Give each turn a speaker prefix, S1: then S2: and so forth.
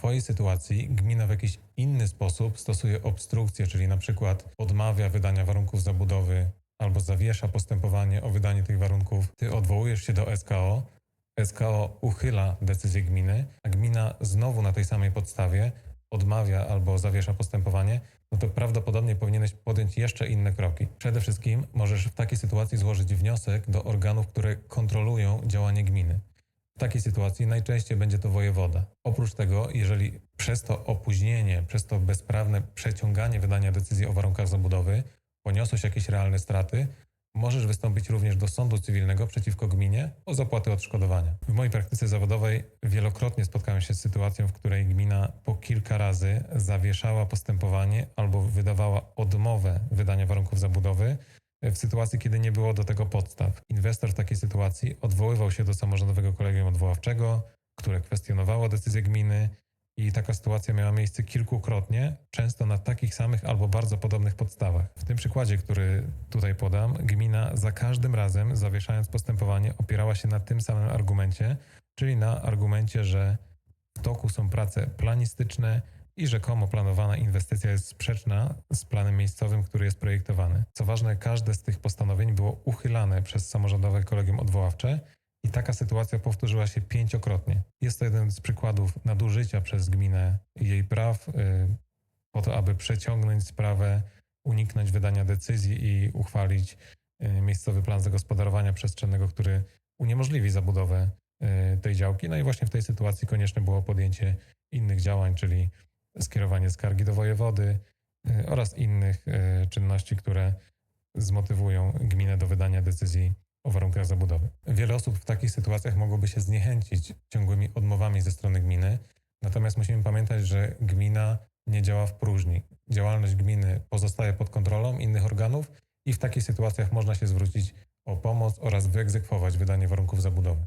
S1: Twojej sytuacji gmina w jakiś inny sposób stosuje obstrukcję, czyli na przykład odmawia wydania warunków zabudowy albo zawiesza postępowanie o wydanie tych warunków, ty odwołujesz się do SKO, SKO uchyla decyzję gminy, a gmina znowu na tej samej podstawie odmawia albo zawiesza postępowanie, no to prawdopodobnie powinieneś podjąć jeszcze inne kroki. Przede wszystkim możesz w takiej sytuacji złożyć wniosek do organów, które kontrolują działanie gminy. W takiej sytuacji najczęściej będzie to wojewoda. Oprócz tego, jeżeli przez to opóźnienie, przez to bezprawne przeciąganie wydania decyzji o warunkach zabudowy poniosłeś jakieś realne straty, możesz wystąpić również do sądu cywilnego przeciwko gminie o zapłatę odszkodowania. W mojej praktyce zawodowej wielokrotnie spotkałem się z sytuacją, w której gmina po kilka razy zawieszała postępowanie albo wydawała odmowę wydania warunków zabudowy w sytuacji, kiedy nie było do tego podstaw. Inwestor w takiej sytuacji odwoływał się do samorządowego kolegium odwoławczego, które kwestionowało decyzję gminy i taka sytuacja miała miejsce kilkukrotnie, często na takich samych albo bardzo podobnych podstawach. W tym przykładzie, który tutaj podam, gmina za każdym razem, zawieszając postępowanie, opierała się na tym samym argumencie, czyli na argumencie, że w toku są prace planistyczne i rzekomo planowana inwestycja jest sprzeczna z planem miejscowym, który jest projektowany. Co ważne, każde z tych postanowień było uchylane przez samorządowe kolegium odwoławcze i taka sytuacja powtórzyła się pięciokrotnie. Jest to jeden z przykładów nadużycia przez gminę jej praw y, po to, aby przeciągnąć sprawę, uniknąć wydania decyzji i uchwalić y, miejscowy plan zagospodarowania przestrzennego, który uniemożliwi zabudowę y, tej działki. No i właśnie w tej sytuacji konieczne było podjęcie innych działań, czyli skierowanie skargi do wojewody y, oraz innych y, czynności, które zmotywują gminę do wydania decyzji o warunkach zabudowy. Wiele osób w takich sytuacjach mogłoby się zniechęcić ciągłymi odmowami ze strony gminy, natomiast musimy pamiętać, że gmina nie działa w próżni. Działalność gminy pozostaje pod kontrolą innych organów i w takich sytuacjach można się zwrócić o pomoc oraz wyegzekwować wydanie warunków zabudowy.